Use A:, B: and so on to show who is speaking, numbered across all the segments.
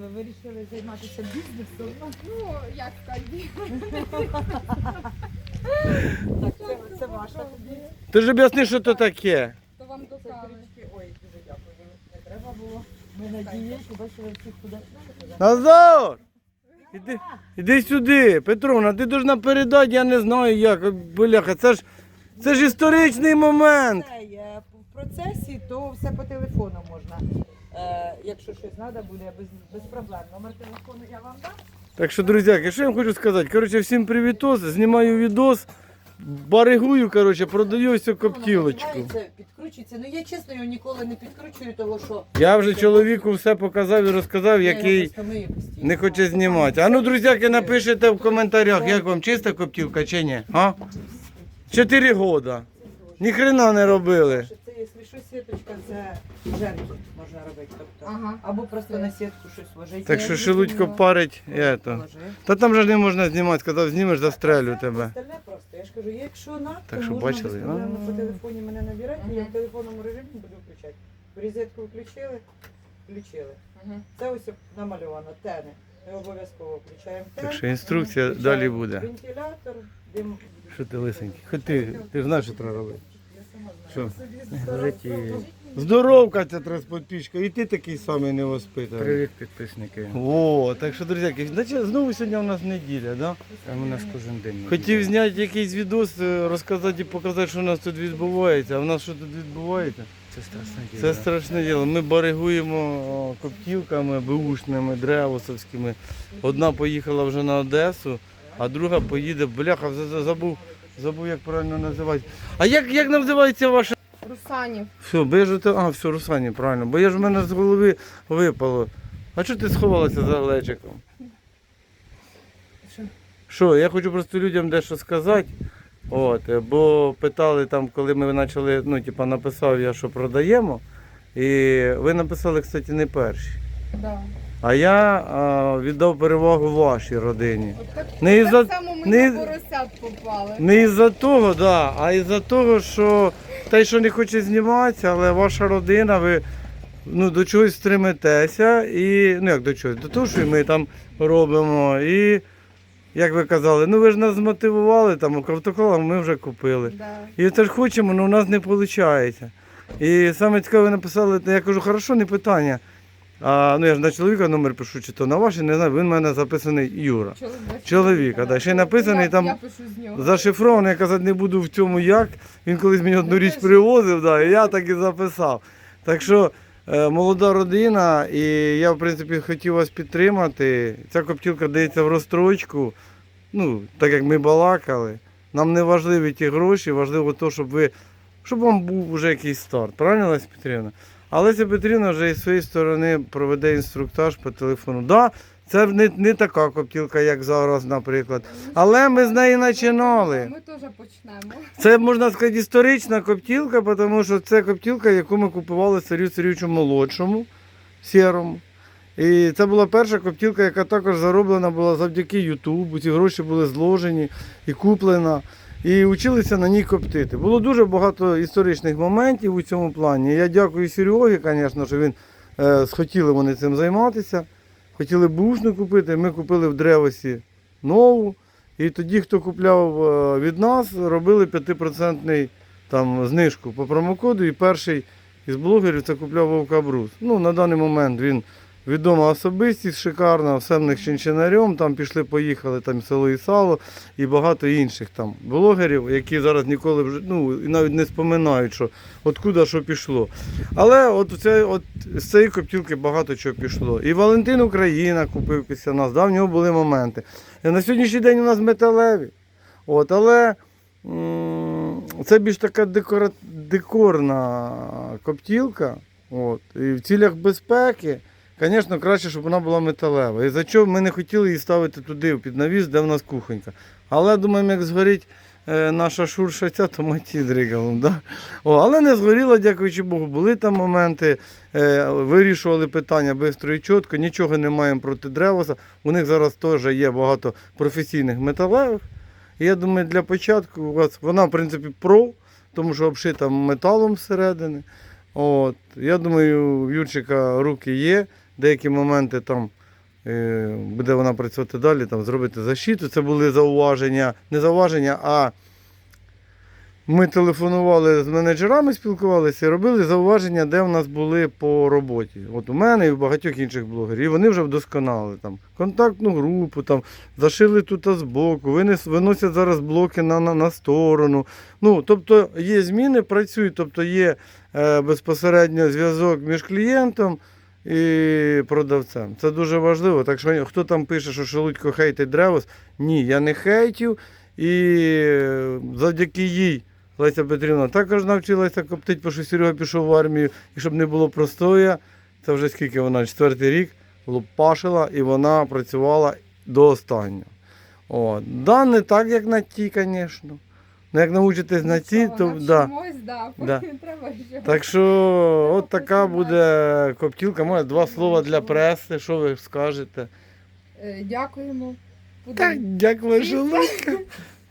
A: Ви вирішили займатися бізнесом?
B: Ну, як сказати,
A: Так, це, це ваша.
C: Ти ж об'ясни, що то таке.
B: то вам доказує.
A: трішки, ой, дуже дякую. Не треба було. Ми надіємося, що бачили всіх куди.
C: Назар! Іди, іди сюди, Петровна, ти должна передати, я не знаю як. Бляха, це ж це ж історичний момент.
A: Це є в процесі, то все по телефону можна. Е, якщо щось треба, буде без, без проблем. Номер телефону я вам дам.
C: Так що, друзяки, що я вам хочу сказати? Коротше, всім привітос, знімаю відос, баригую, коротше, продаю всю коптілочку.
A: Воно підкручується. Ну я чесно його ніколи не підкручую, того що
C: Я вже чоловіку все показав і розказав, який
A: просто мию постійно.
C: не хоче знімати. А ну, друзяки, напишіть в коментарях, як вам чиста коптілка чи ні. А? Чотири года. Ні хрена не робили.
A: Що якщо сіточка, це жерки можна робити. Тобто.
B: Ага.
A: Або просто на сітку щось ложити.
C: Так що шелудько парить. і ето.
A: Положи.
C: Та там же ж не можна знімати, сказав, знімеш, застрелю тебе.
A: Остальне просто. Я ж кажу, якщо на,
C: Так
A: то
C: що
A: можна
C: бачили,
A: без проблем
C: а?
A: по телефоні мене набирати, я в телефонному режимі буду включати. Розетку включили, включили.
B: Мгм.
A: Це ось намальовано, тени. Ми обов'язково включаємо тен.
C: Так що інструкція далі буде.
A: Вентилятор, дим.
C: Що ти лисенький? Хоч ти, ти ж знаєш, що треба робити. Що? В житті. Здоровка ця трансподпічка, і ти такий самий невоспитаний.
D: Привіт, підписники.
C: О, так що, друзі, значить, знову сьогодні у нас неділя, да?
D: А у нас кожен день.
C: Хотів зняти якийсь відос, е, розказати і показати, що у нас тут відбувається. А в нас що тут відбувається?
D: Це страшне діло.
C: Це страшне діло. Ми баригуємо о, коптілками, беушними, древосовськими. Одна поїхала вже на Одесу, а друга поїде, бляха, за- за- забув, забув, як правильно називати. А як, як називається ваша?
B: Русанів.
C: Все, бо я ж а, все, Русані, правильно. Бо я ж в мене з голови випало. А чого ти сховалася за глечиком?
B: Що?
C: Що, я хочу просто людям дещо сказати. От, бо питали там, коли ми почали, ну, типа, написав я, що продаємо. І ви написали, кстати, не перші.
B: Да.
C: А я а, віддав перевагу вашій родині.
B: Так,
C: Не із-за-
B: так само ми
C: не-
B: на поросят попали.
C: Не із-за того, да, а із-за того, що те, що не хоче зніматися, але ваша родина, ви ну, до чогось стремитеся. І, ну як до чогось, до того, що ми там робимо. І, як ви казали, ну ви ж нас змотивували, там, автокола ми вже купили.
B: Да.
C: І це ж хочемо, але у нас не виходить. І саме цікаве написали, я кажу, хорошо, не питання. А, ну я ж на чоловіка номер пишу, чи то на ваш, не знаю, він в мене записаний Юра.
B: Чоловік.
C: Чоловіка, да. ще написаний
B: я,
C: там
B: Я пишу з нього.
C: зашифровано, я казати не буду в цьому як. Він колись мені одну
B: Ну,
C: річ привозив, да, і я так і записав. Так що е, молода родина, і я в принципі хотів вас підтримати. Ця коптілка дається в розстрочку. Ну, так як ми балакали. Нам не важливі ті гроші, важливо те, щоб ви, щоб вам був вже якийсь старт. Правильно, Леся Петрівна? А Леся Петрівна вже із своєї сторони проведе інструктаж по телефону. Да, це не, не така коптілка, як зараз, наприклад. Але ми з неї починали.
B: Ми теж почнемо.
C: Це можна сказати історична коптілка, тому що це коптілка, яку ми купували Сергію Сергійовичу молодшому, сірому. І це була перша коптілка, яка також зароблена була завдяки Ютубу. Ці гроші були зложені і куплена. І вчилися на ній коптити. Було дуже багато історичних моментів у цьому плані. Я дякую Серегі, звісно, що він е, схотіли вони цим займатися. Хотіли бушну купити. Ми купили в древосі нову. І тоді, хто купляв е, від нас, робили 5% там, знижку по промокоду. І перший із блогерів це купляв Вовка Брус. Ну, на даний момент він відома особистість, шикарна, все в чинчинарем, там пішли, поїхали там село і сало і багато інших там блогерів, які зараз ніколи вже ну, навіть не споминають, що откуда що пішло. Але от, це, от з цієї коптілки багато чого пішло. І Валентин Україна купив після нас, да, в нього були моменти. І на сьогоднішній день у нас металеві. От, але це більш така декора, декорна коптілка. От, і в цілях безпеки, звісно, краще, щоб вона була металева. І за чого ми не хотіли її ставити туди, під навіс, де в нас кухонька. Але думаємо, як згорить е, наша шурша ця, то ми ті дригалом. Да? О, але не згоріло, дякуючи Богу. Були там моменти, е, вирішували питання швидко і чітко, нічого не маємо проти древоса. У них зараз теж є багато професійних металевих. І я думаю, для початку у вас вона, в принципі, про, тому що обшита металом всередини. От. Я думаю, у Юрчика руки є, деякі моменти там е, буде вона працювати далі, там зробити защиту. Це були зауваження, не зауваження, а ми телефонували з менеджерами, спілкувалися і робили зауваження, де в нас були по роботі. От у мене і в багатьох інших блогерів. І вони вже вдосконали. Там, контактну групу, там, зашили тут збоку, винес, виносять зараз блоки на, на, на сторону. Ну, тобто є зміни, працюють, тобто є е, безпосередньо зв'язок між клієнтом і продавцем. Це дуже важливо. Так що хто там пише, що Шелудько хейтить Древос, ні, я не хейтів. І е, завдяки їй Леся Петрівна також навчилася коптити, бо що Серега пішов в армію, і щоб не було простоя, це вже скільки вона, четвертий рік, лупашила і вона працювала до останнього. От. Да, не так, як на ті, звісно. Ну, як научитесь на ті, то да.
B: Да.
C: Да.
B: Треба ще.
C: Так що от така буде коптілка. Може, два слова для преси. Що ви скажете?
B: Е, Дякуємо.
C: Так, дякую, Шелудько.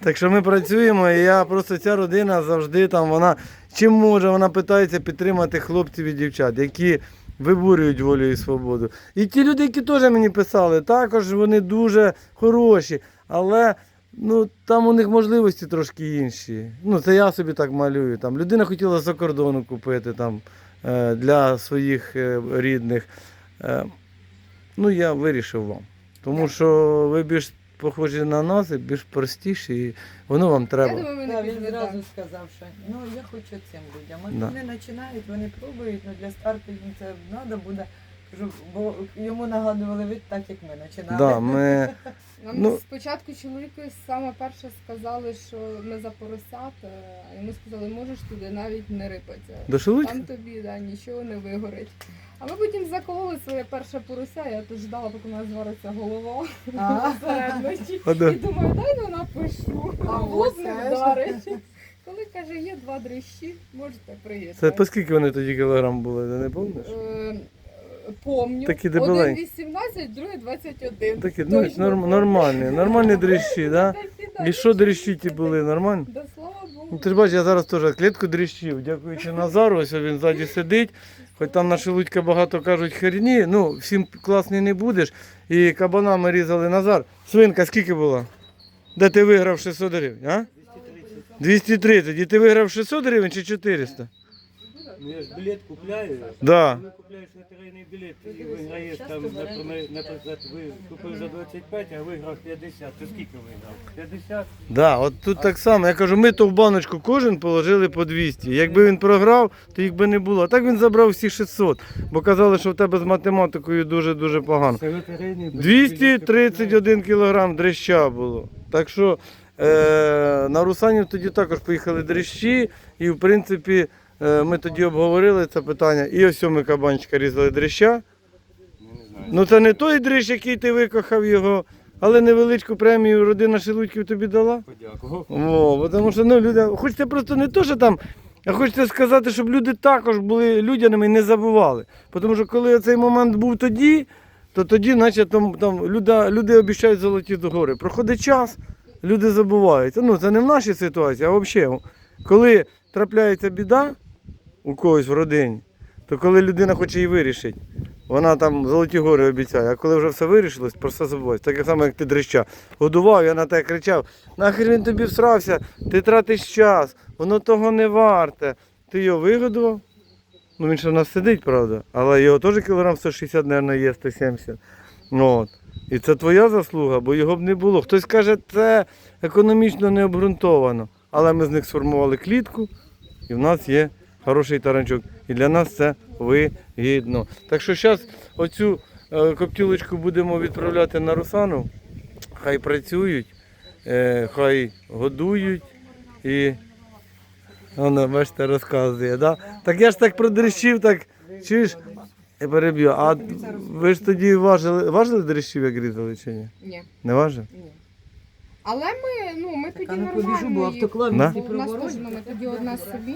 C: Так що ми працюємо, і я просто ця родина завжди там вона чим може, вона питається підтримати хлопців і дівчат, які виборюють волю і свободу. І ті люди, які теж мені писали, також вони дуже хороші, але ну, там у них можливості трошки інші. Ну, це я собі так малюю. Там, людина хотіла за кордону купити там, е, для своїх е, рідних. Е, ну, я вирішив вам. Тому що ви більш похожі на нас і більш простіші, і воно вам
B: Я
C: треба.
B: думаю, ми
A: Да, він
B: підведемо.
A: зразу сказав, що ну я хочу цим людям. От
C: Да.
A: вони починають, вони пробують, ну для старту їм це треба буде. Бо йому нагадували ви так, як ми починали.
C: Да, ми...
B: Нам
C: Ну-
B: спочатку чоловіки саме перше сказали, що ми за поросят, е, а йому сказали, можеш туди навіть не рипатися.
C: До
B: Там тобі да, нічого не вигорить. А ми потім закололи своє перше порося, я тут ждала, поки у нас звариться голова середночі. І думаю, дай ну напишу.
A: А
B: А не вдарить. Коли каже, є два дрищі, можете приїхати.
C: Це по скільки вони тоді кілограм були, ти не пам'ятаєш?
B: Помню.
C: Такі
B: Один
C: дебеленькі.
B: 18, другий 21.
C: Такі, ну,
B: Точно
C: норм,
B: помню.
C: нормальні, нормальні дріщі, да?
B: Такі, да,
C: І що дріщі ті були, нормально?
B: Да слава Богу.
C: Ну, ти ж бачиш, я зараз теж клітку дріщів, дякуючи Назару, ось він ззаді сидить. Хоч там на шелудька багато кажуть херні, ну всім класний не будеш. І кабана ми різали Назар. Свинка скільки була? Де ти виграв 600 гривень, а? 230. І ти виграв 600 гривень чи 400?
D: Ну я ж білет купляю.
C: Да.
D: Коли купляєш лотерейний білет і виграєш там, наприклад, ви купив за 25, а виграв 50. Ти скільки виграв? 50?
C: Да, от тут так само. Я кажу, ми то в баночку кожен положили по 200. Якби він програв, то їх би не було. А так він забрав всі 600, бо казали, що в тебе з математикою дуже-дуже погано.
D: Це лотерейний білет.
C: 231 кілограм дрища було. Так що е, на Русанів тоді також поїхали дрищі, і в принципі ми тоді обговорили це питання. І ось ми кабанчика різали дрища.
D: Ну,
C: це не той дрищ, який ти викохав його, але невеличку премію родина Шелудьків тобі дала.
D: Подякував.
C: О, тому що ну, люди, хочеться просто не то, що там, а хочеться сказати, щоб люди також були людяними і не забували. Тому що коли цей момент був тоді, то тоді, наче там, там люди, люди обіцяють золоті гори. Проходить час, люди забуваються. Ну, це не в нашій ситуації, а взагалі, коли трапляється біда у когось в родині, то коли людина хоче її вирішити, вона там золоті гори обіцяє, а коли вже все вирішилось, про все забувається. Так само, як ти дрища. Годував, я на те кричав, нахер він тобі всрався, ти тратиш час, воно того не варте. Ти його вигодував. Ну він ще в нас сидить, правда. Але його теж кілограм 160, мабуть, є 170. Ну, От. І це твоя заслуга, бо його б не було. Хтось каже, це економічно не обґрунтовано. Але ми з них сформували клітку, і в нас є хороший таранчук. І для нас це вигідно. Так що зараз оцю е, коптілочку будемо відправляти на Русану. Хай працюють, е, хай годують і. Воно, бачите, розказує, да? Так я ж так про дрищів, так чуєш, я переб'ю. А ви ж тоді важили, важили дрищів, як різали чи ні?
B: Ні,
C: Не важили?
B: ні. Але ми, ну, ми тоді
A: не побіжу, бо
B: нормально їх
A: автоклав
C: Да?
B: Бо в нас теж ну, ми тоді одна собі,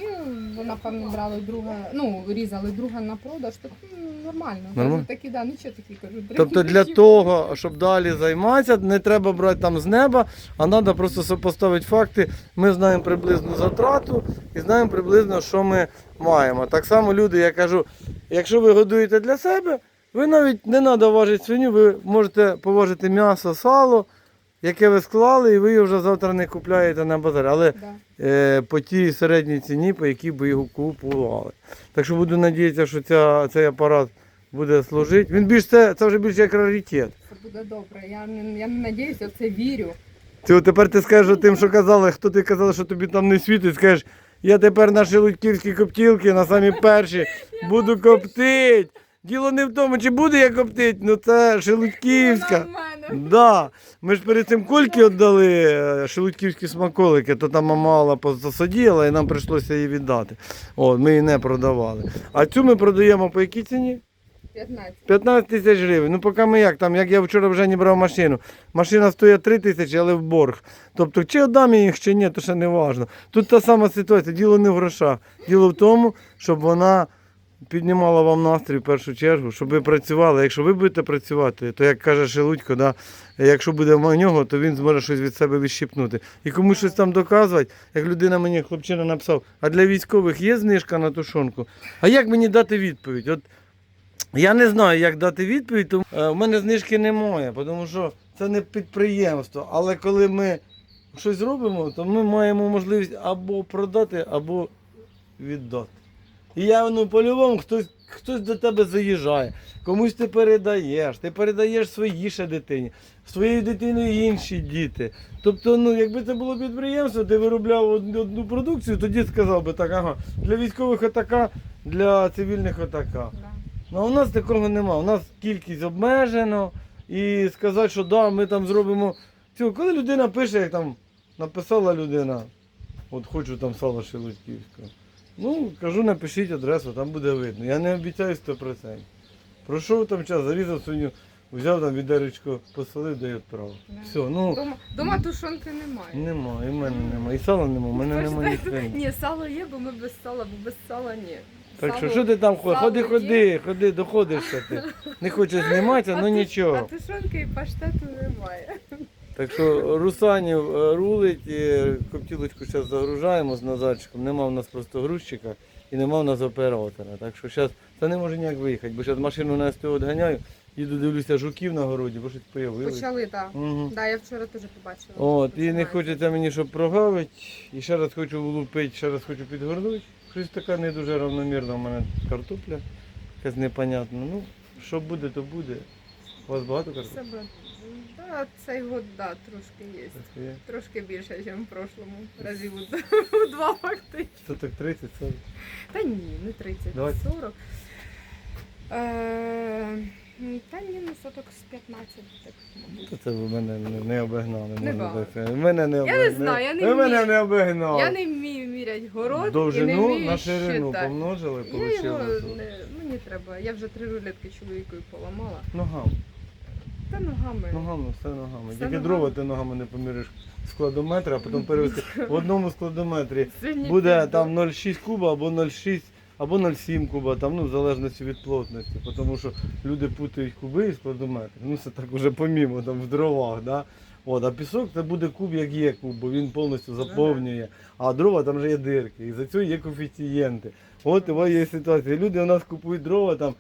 B: вона певно брала друга, ну різали друга на продаж, так м, нормально.
C: Нормально?
B: Кажу, такі, да, нічого такі кажу.
C: Тобто для того, щоб далі займатися, не треба брати там з неба, а треба просто сопоставити факти. Ми знаємо приблизну затрату і знаємо приблизно, що ми маємо. Так само люди, я кажу, якщо ви годуєте для себе, Ви навіть не треба важити свиню, ви можете поважити м'ясо, сало, яке ви склали, і ви його вже завтра не купляєте на базарі. Але
B: Да.
C: е, по тій середній ціні, по якій ви його купували. Так що буду надіятися, що ця, цей апарат буде служити. Він більш це, це вже більш як раритет.
B: Це буде добре. Я не, я не надіюся, це вірю.
C: Ти тепер ти скажеш тим, що казали, хто ти казав, що тобі там не світить, скажеш, я тепер на шелудьківські коптілки, на самі перші, буду коптить. Діло не в тому, чи буду я коптить, ну це шелудьківська. Да. Ми ж перед цим кульки віддали е, шелудьківські смаколики, то там мама Алла посаділа і нам прийшлося її віддати. От, ми її не продавали. А цю ми продаємо по якій ціні?
B: 15.
C: 15 тисяч гривень. Ну поки ми як там, як я вчора вже не брав машину. Машина стоїть 3 тисячі, але в борг. Тобто, чи віддам я їх, чи ні, то ще не важливо. Тут та сама ситуація, діло не в грошах. Діло в тому, щоб вона піднімала вам настрій в першу чергу, щоб ви працювали. Якщо ви будете працювати, то як каже Шелудько, да, якщо буде в нього, то він зможе щось від себе відщипнути. І комусь щось там доказувати, як людина мені, хлопчина написав, а для військових є знижка на тушонку? А як мені дати відповідь? От я не знаю, як дати відповідь, тому е, в мене знижки немає, тому що це не підприємство. Але коли ми щось робимо, то ми маємо можливість або продати, або віддати. І я ну, по-любому хтось, хтось до тебе заїжджає, комусь ти передаєш, ти передаєш своїй ще дитині, своєю дитиною інші діти. Тобто, ну, якби це було підприємство, ти виробляв одну, продукцію, тоді сказав би так, ага, для військових отака, для цивільних отака.
B: Да.
C: Ну, а у нас такого нема. У нас кількість обмежено. І сказати, що да, ми там зробимо. Цього, коли людина пише, як там написала людина, от хочу там сало Шелудьківське. Ну, кажу, напишіть адресу, там буде видно. Я не обіцяю 100%. Пройшов там час, зарізав свиню, взяв там відеречко, посолив, да й відправив.
B: Да.
C: Все, ну
B: Дома, дома тушонки немає.
C: нема, і в мене нема. І сала нема, в мене нема ні свині.
B: Ні, сало є, бо ми без сала, бо без сала ні.
C: Так що
B: Сало-
C: що ти там ходиш?
B: сало
C: Ходи,
B: є.
C: ходи, ходи, доходишся ти. Не хочеш зніматися, ну нічого.
B: А тушонки і паштету немає.
C: Так що Русанів е, рулить, коптілочку зараз загружаємо з Назарчиком. Нема в нас просто грузчика і нема в нас оператора. Так що зараз це не може ніяк виїхати, бо зараз машину на СТО відганяю, їду дивлюся жуків на городі, бо щось появилось.
B: Почали, так.
C: Угу.
B: Да, я вчора теж побачила.
C: От, і не хочеться мені, щоб прогавить. І ще раз хочу влупити, ще раз хочу підгорнути. Щось таке не дуже равномірна в мене картопля, якась непонятна. Ну, що буде, то буде. У вас багато картоплі?
B: Да, цей год, да, трошки є.
C: Є.
B: Трошки більше, ніж в прошлому. Разів у два фактично.
C: Це так 30, 40.
B: Та ні, не 30,
C: Давайте.
B: 40. Е, та ні, ну соток з 15. Так, мабуть.
C: То це ви мене не, не обігнали.
B: Не
C: можна
B: багато.
C: так сказати. Мене не
B: Я
C: обігнали.
B: не знаю, я не
C: Ви мене
B: вмію.
C: не обігнали.
B: Я не вмію міряти город і не
C: Довжину
B: вмію
C: на ширину
B: щитати.
C: помножили,
B: Я його
C: вийшло.
B: не, мені треба. Я вже три рулетки чоловікові поламала.
C: Ногами.
B: Та ногами.
C: Ногами, все ногами.
B: Все
C: Тільки дрова ти ногами не поміриш складометр, а потім перевести. В одному складометрі
B: Сьогодні
C: буде
B: піду.
C: там 0,6 куба або 0,6 або 0,7 куба, там, ну, в залежності від плотності. Тому що люди путають куби і складометри. Ну це так уже помімо там в дровах. Да? От, а пісок це буде куб, як є куб, бо він повністю заповнює. А дрова там вже є дирки. І за цього є коефіцієнти. От і є ситуація. Люди у нас купують дрова там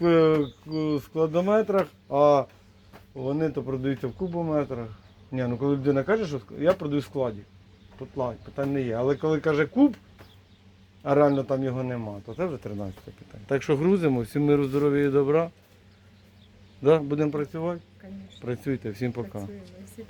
C: в е, к- складометрах, а вони то продаються в кубометрах. Ні, ну коли людина каже, що я продаю в складі. Тут питань не є. Але коли каже куб, а реально там його нема, то це вже 13 питання. Так що грузимо, всім миру, здоров'я і добра. Да? Будемо працювати?
B: Конечно.
C: Працюйте, всім пока.
B: Працюємо. Всі